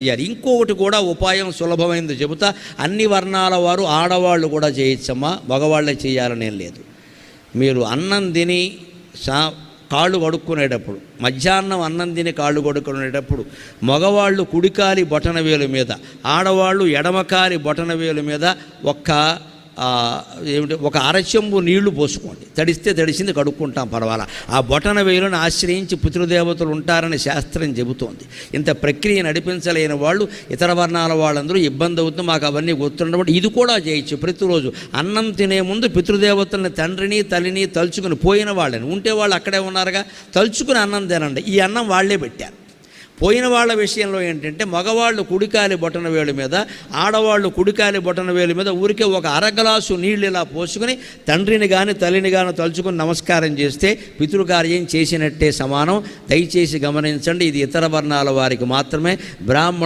చేయాలి. ఇంకొకటి కూడా ఉపాయం సులభమైంది చెబుతా అన్ని వర్ణాల వారు ఆడవాళ్ళు కూడా చేయొచ్చమ్మా మగవాళ్ళే చేయాలనేం లేదు. మీరు అన్నం తిని సా కాళ్ళు కడుక్కునేటప్పుడు మధ్యాహ్నం అన్నం తిని కాళ్ళు కడుక్కునేటప్పుడు మగవాళ్ళు కుడికాలి బొటనవేలు మీద ఆడవాళ్ళు ఎడమకాలి బొటన వేలు మీద ఒక్క ఏమిటి ఒక అరచెంబు నీళ్ళు పోసుకోండి. తడిస్తే తడిసింది కడుక్కుంటాం పర్వాలా. ఆ బొటన వేయులను ఆశ్రయించి పితృదేవతలు ఉంటారని శాస్త్రం చెబుతోంది. ఇంత ప్రక్రియ నడిపించలేని వాళ్ళు ఇతర వర్ణాల వాళ్ళందరూ ఇబ్బంది అవుతుంది మాకు అవన్నీ గుర్తుండబట్టి ఇది కూడా చేయొచ్చు. ప్రతిరోజు అన్నం తినే ముందు పితృదేవతల్ని తండ్రిని తల్లిని తలుచుకుని పోయిన వాళ్ళని ఉంటే వాళ్ళు అక్కడే ఉన్నారుగా తలుచుకుని అన్నం తినండి. ఈ అన్నం వాళ్ళే పెట్టారు. పోయిన వాళ్ళ విషయంలో ఏంటంటే మగవాళ్ళు కుడికాలి బొటన వేలు మీద ఆడవాళ్ళు కుడికాలి బొటన వేలు మీద ఊరికే ఒక అర గ్లాసు నీళ్ళు ఇలా పోసుకుని తండ్రిని కానీ తల్లిని కానీ తలుచుకుని నమస్కారం చేస్తే పితృకార్యం చేసినట్టే సమానం. దయచేసి గమనించండి ఇది ఇతర వర్ణాల వారికి మాత్రమే. బ్రాహ్మణ